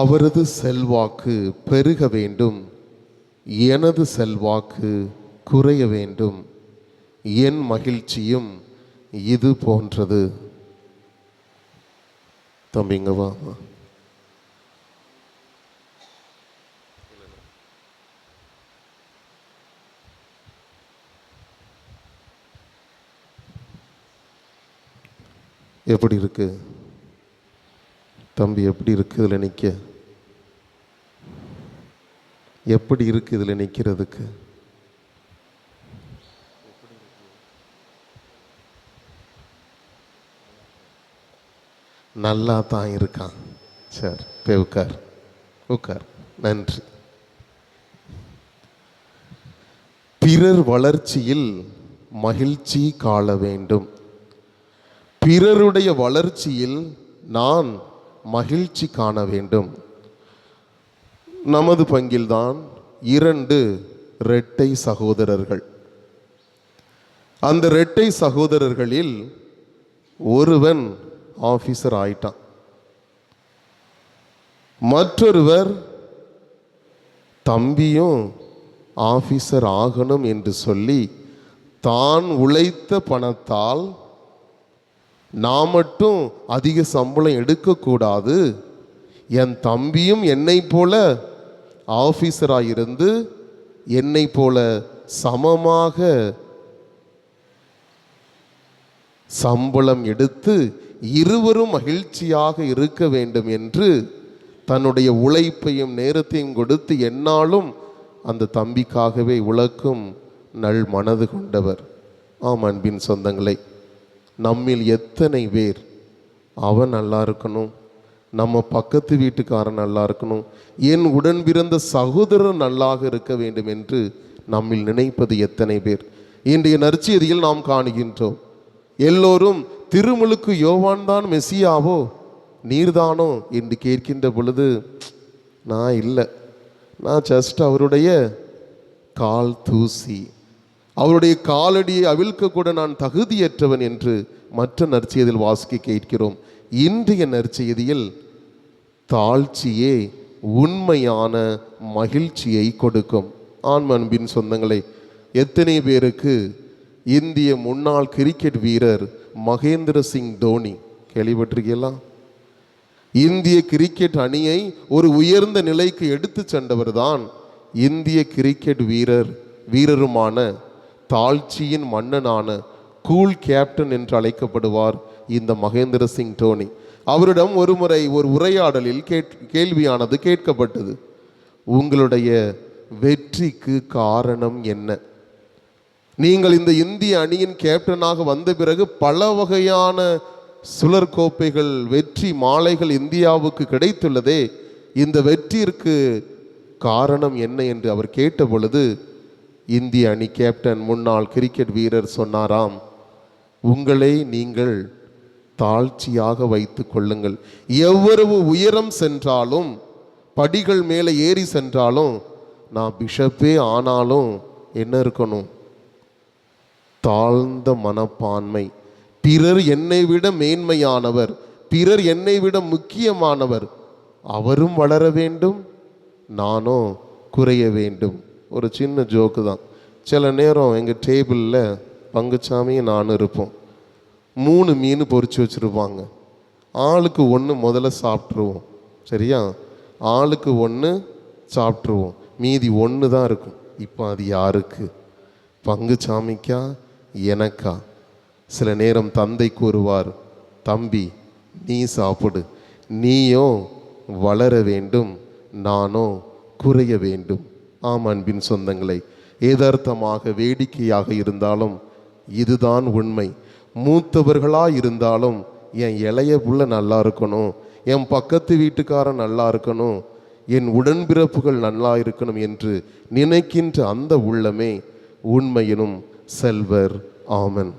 அவரது செல்வாக்கு பெருக வேண்டும். எனது செல்வாக்கு குறைய வேண்டும். என் மகிழ்ச்சியும் இது போன்றது. தம்பிங்க வா. எப்படி இருக்கு? தம்பி எப்படி இருக்குதுல இதில் நிற்க? எப்படி இருக்குது இதில் நிற்கிறதுக்கு? நல்லா தான் இருக்கான். சரி போய் உட்கார். உட்கார். நன்றி. பிறர் வளர்ச்சியில் மகிழ்ச்சி காண வேண்டும். பிறருடைய வளர்ச்சியில் நான் மகிழ்ச்சி காண வேண்டும். நமது பங்கில்தான் இரண்டு இரட்டை சகோதரர்கள். அந்த இரட்டை சகோதரர்களில் ஒருவன் ஆஃபீஸர் ஆயிட்டான். மற்றொருவர் தம்பியும் ஆஃபீஸர் ஆகணும் என்று சொல்லி தான் உழைத்த பணத்தால் நான் மட்டும் அதிக சம்பளம் எடுக்கக்கூடாது. என் தம்பியும் என்னை போல ஆஃபீஸராக இருந்து என்னை போல சமமாக சம்பளம் எடுத்து இருவரும் மகிழ்ச்சியாக இருக்க வேண்டும் என்று தன்னுடைய உழைப்பையும் நேரத்தையும் கொடுத்து என்னாலும் அந்த தம்பிக்காகவே உழக்கும் நல் மனது கொண்டவர். ஆம் அன்பின் சொந்தங்களை. நம்மில் எத்தனை பேர் அவன் நல்லா இருக்கணும்? நம்ம பக்கத்து வீட்டுக்காரன் நல்லா இருக்கணும்? என் உடன் பிறந்த சகோதரர் நல்லாக இருக்க வேண்டும் என்று நம்மில் நினைப்பது எத்தனை பேர்? இன்றைய நற்செய்தியில் நாம் காணுகின்றோம். எல்லோரும் திருமுழுக்கு யோவான் தான் மெசியாவோ? நீர்தானோ? என்று கேட்கின்ற பொழுது நான் இல்லை. நான் ஜஸ்ட் அவருடைய கால் தூசி. அவருடைய காலடியை அவிழ்க்க கூட நான் தகுதியற்றவன் என்று மற்ற நற்செய்தியில் வாசிக்க கேட்கிறோம். இன்றைய நற்செய்தியில் தாழ்ச்சியே உண்மையான மகிழ்ச்சியை கொடுக்கும். ஆண் அன்பின் சொந்தங்களை எத்தனை பேருக்கு இந்திய முன்னாள் கிரிக்கெட் வீரர் மகேந்திர சிங் தோனி கேள்விப்பட்டிருக்கீங்களா? இந்திய கிரிக்கெட் அணியை ஒரு உயர்ந்த நிலைக்கு எடுத்து சென்றவர் தான் இந்திய கிரிக்கெட் வீரர் வீரருமான தாழ்ச்சியின் மன்னனான கூல் கேப்டன் என்று அழைக்கப்படுவார் இந்த மகேந்திர சிங் டோனி அவரிடம் ஒருமுறை ஒரு உரையாடலில் கேட் கேள்வியானது கேட்கப்பட்டது. உங்களுடைய வெற்றிக்கு காரணம் என்ன? நீங்கள் இந்த இந்திய அணியின் கேப்டனாக வந்த பிறகு பல வகையான சுழற் கோப்பைகள் வெற்றி மாலைகள் இந்தியாவுக்கு கிடைத்துள்ளதே. இந்த வெற்றிற்கு காரணம் என்ன? என்று அவர் கேட்ட பொழுது இந்திய அணி கேப்டன் முன்னாள் கிரிக்கெட் வீரர் சொன்னாராம் உங்களை நீங்கள் தாழ்ச்சியாக வைத்து கொள்ளுங்கள். எவ்வளவு உயரம் சென்றாலும் படிகள் மேலே ஏறி சென்றாலும் நான் பிஷப்பே ஆனாலும் என்ன இருக்கணும்? தாழ்ந்த மனப்பான்மை. பிறர் என்னை விட மேன்மையானவர் பிறர் என்னை விட முக்கியமானவர். அவரும் வளர வேண்டும் நானும் குறைய வேண்டும். ஒரு சின்ன ஜோக்கு தான். சில நேரம் எங்கள் டேபிளில் பங்குச்சாமியும் நானும் இருப்போம். மூணு மீன் பொறிச்சு வச்சுருப்பாங்க. ஆளுக்கு ஒன்று முதல்ல சாப்பிட்ருவோம் சரியா? ஆளுக்கு ஒன்று சாப்பிட்ருவோம் மீதி ஒன்று தான் இருக்கும். இப்போ அது யாருக்கு? பங்குச்சாமிக்கா? எனக்கா? சில நேரம் தந்தை கூறுவார் தம்பி நீ சாப்பிடு. நீயோ வளர வேண்டும். நானோ குறைய வேண்டும். ஆம் அன்பின் சொந்தங்களை எதார்த்தமாக வேடிக்கையாக இருந்தாலும் இதுதான் உண்மை. மூத்தவர்களாக இருந்தாலும் என் இளைய புள்ள நல்லா இருக்கணும் என் பக்கத்து வீட்டுக்காரன் நல்லா இருக்கணும் என் உடன்பிறப்புகள் நல்லா இருக்கணும் என்று நினைக்கின்ற அந்த உள்ளமே உண்மையினும் செல்வர். ஆமன்.